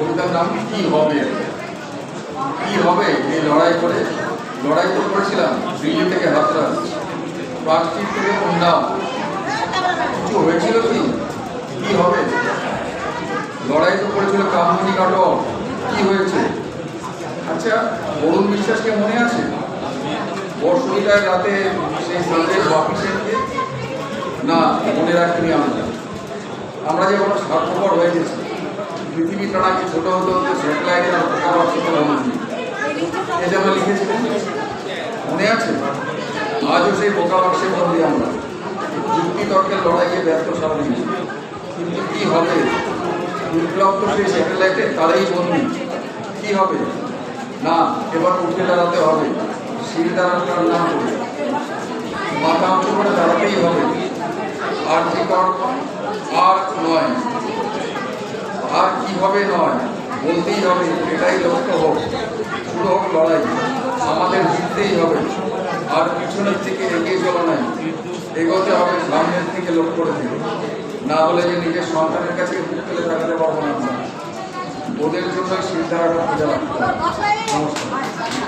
কবিতার নাম কি হবে? কি হবে? এই লড়াই করে, লড়াই তো করেছিলাম, দিল্লি থেকে হাতরাস। প্রার্থীর থেকে উন্নাও। কিছু হয়েছিল কি? কি হবে? লড়াই তো করেছিল কামনি কাটক কি হয়েছে? আচ্ছা অরুণ বিশ্বাসকে মনে আছে? বর্ষিতার রাতে সেই সন্দেশ অফিসেরকে না, মনে রাখিনি আমরা আমরা যে কোনো স্বার্থপর হয়ে গেছি। পৃথিবীটা নাকি ছোট হতে হতে স্যাটেলাইটের আবার ছোট হয়নি মনে আছে? আজও সেই বোকা বাক্সে বন্দি আমরা। যুক্তি তর্কের লড়াইয়ে ব্যর্থ সামনে কিন্তু কি হবে? বিপ্লব তো সেই স্যাটেলাইটে তারাই বন্দি কি হবে? না, এবার উঠে দাঁড়াতে হবে। সিঁড়ি দাঁড়ানোর না করে মাথা উঁচু করে দাঁড়াতেই হবে। আর কি কর? আর নয়। আর কীভাবে নয়, বলতেই হবে এটাই লক্ষ্য হোক, শুরু হোক লড়াই, আমাদের জিততেই হবে আর পিছনের থেকে এগিয়ে চলা নাই এগোতে হবে, সামনের থেকে লক্ষ্য রেখে না হলে যে নিজের সন্তানের কাছে বুক ফেলে দেখাতে পারব না। ওদের জন্য সিদ্ধারাটা খুঁজে রাখতে। নমস্কার